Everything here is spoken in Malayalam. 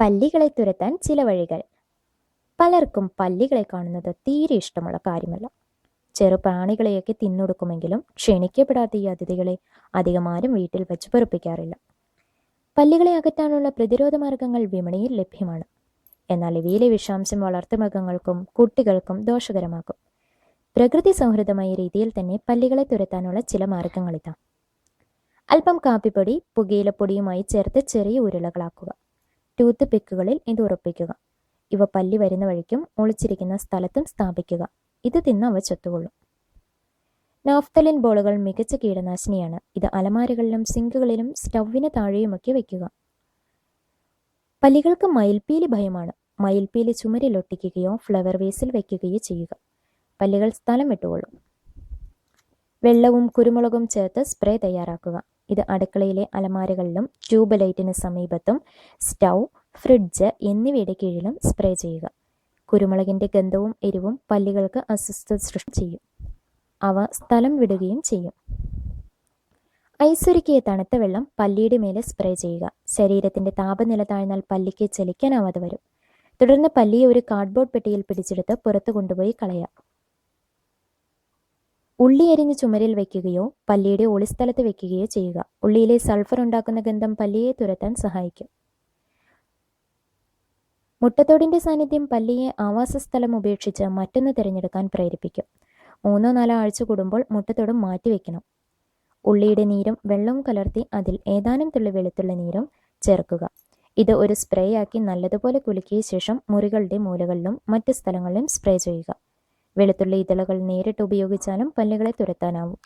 പല്ലികളെ തുരത്താൻ ചില വഴികൾ. പലർക്കും പല്ലികളെ കാണുന്നത് തീരെ ഇഷ്ടമുള്ള കാര്യമല്ല. ചെറുപ്രാണികളെയൊക്കെ തിന്നൊടുക്കുമെങ്കിലും ക്ഷണിക്കപ്പെടാത്ത ഈ അതിഥികളെ അധികമാരും വീട്ടിൽ വെച്ച് പൊറപ്പിക്കാറില്ല. പല്ലികളെ അകറ്റാനുള്ള പ്രതിരോധ മാർഗങ്ങൾ വിപണിയിൽ ലഭ്യമാണ്. എന്നാൽ ഇവയിലെ വിഷാംശം വളർത്തുമൃഗങ്ങൾക്കും കുട്ടികൾക്കും ദോഷകരമാക്കും പ്രകൃതി സൗഹൃദമായ രീതിയിൽ തന്നെ പല്ലികളെ തുരത്താനുള്ള ചില മാർഗങ്ങളിതാ. അല്പം കാപ്പിപ്പൊടി പുകയിലപ്പൊടിയുമായി ചേർത്ത് ചെറിയ ഉരുളകളാക്കുക. ടൂത്ത് പിക്കുകളിൽ ഇത് ഉറപ്പിക്കുക. ഇവ പല്ലി വരുന്ന വഴിക്കും ഒളിച്ചിരിക്കുന്ന സ്ഥലത്തും സ്ഥാപിക്കുക. ഇത് തിന്ന് അവ ചത്തുകൊള്ളും. നാഫ്തലിൻ ബോളുകൾ മികച്ച കീടനാശിനിയാണ്. ഇത് അലമാരകളിലും സിങ്കുകളിലും സ്റ്റൗവിന് താഴെയുമൊക്കെ വയ്ക്കുക. പല്ലികൾക്ക് മയിൽപ്പീലി ഭയമാണ്. മയിൽപ്പീലി ചുമരിൽ ഒട്ടിക്കുകയോ ഫ്ലവർ വേസിൽ വയ്ക്കുകയോ ചെയ്യുക. പല്ലികൾ സ്ഥലം വിട്ടുകൊള്ളും. വെള്ളവും കുരുമുളകും ചേർത്ത് സ്പ്രേ തയ്യാറാക്കുക. ഇത് അടുക്കളയിലെ അലമാരകളിലും ട്യൂബ് ലൈറ്റിന് സമീപത്തും സ്റ്റൗ ഫ്രിഡ്ജ് എന്നിവയുടെ കീഴിലും സ്പ്രേ ചെയ്യുക. കുരുമുളകിന്റെ ഗന്ധവും എരിവും പല്ലികൾക്ക് അസ്വസ്ഥത സൃഷ്ടി ചെയ്യും. അവ സ്ഥലം വിടുകയും ചെയ്യും. ഐസുരുക്കിയ തണുത്ത വെള്ളം പല്ലിയുടെ മേലെ സ്പ്രേ ചെയ്യുക. ശരീരത്തിന്റെ താപനില താഴ്ന്നാൽ പല്ലിക്ക് ചലിക്കാനാവാതെ വരും. തുടർന്ന് പല്ലിയെ ഒരു കാർഡ്ബോർഡ് പെട്ടിയിൽ പിടിച്ചെടുത്ത് പുറത്തു കൊണ്ടുപോയി കളയാം ഉള്ളി അരിഞ്ഞ് ചുമരിൽ വയ്ക്കുകയോ പല്ലിയുടെ ഒളിസ്ഥലത്ത് വയ്ക്കുകയോ ചെയ്യുക. ഉള്ളിയിലെ സൾഫർ ഉണ്ടാക്കുന്ന ഗന്ധം പല്ലിയെ തുരത്താൻ സഹായിക്കും. മുട്ടത്തോടിന്റെ സാന്നിധ്യം പല്ലിയെ ആവാസസ്ഥലം ഉപേക്ഷിച്ച് മറ്റൊന്ന് തിരഞ്ഞെടുക്കാൻ പ്രേരിപ്പിക്കും. മൂന്നോ നാലോ ആഴ്ച കൂടുമ്പോൾ മുട്ടത്തോട് മാറ്റിവെക്കണം ഉള്ളിയുടെ നീരും വെള്ളവും കലർത്തി അതിൽ ഏതാനും തുള്ളി വെളുത്തുള്ള നീരും ചേർക്കുക. ഇത് ഒരു സ്പ്രേ ആക്കി നല്ലതുപോലെ കുലുക്കിയ ശേഷം മുറികളുടെ മൂലകളിലും മറ്റ് സ്ഥലങ്ങളിലും സ്പ്രേ ചെയ്യുക. വെളുത്തുള്ളി ഇതളകൾ നേരിട്ട് ഉപയോഗിച്ചാലും പല്ലുകളെ തുരത്താനാവും.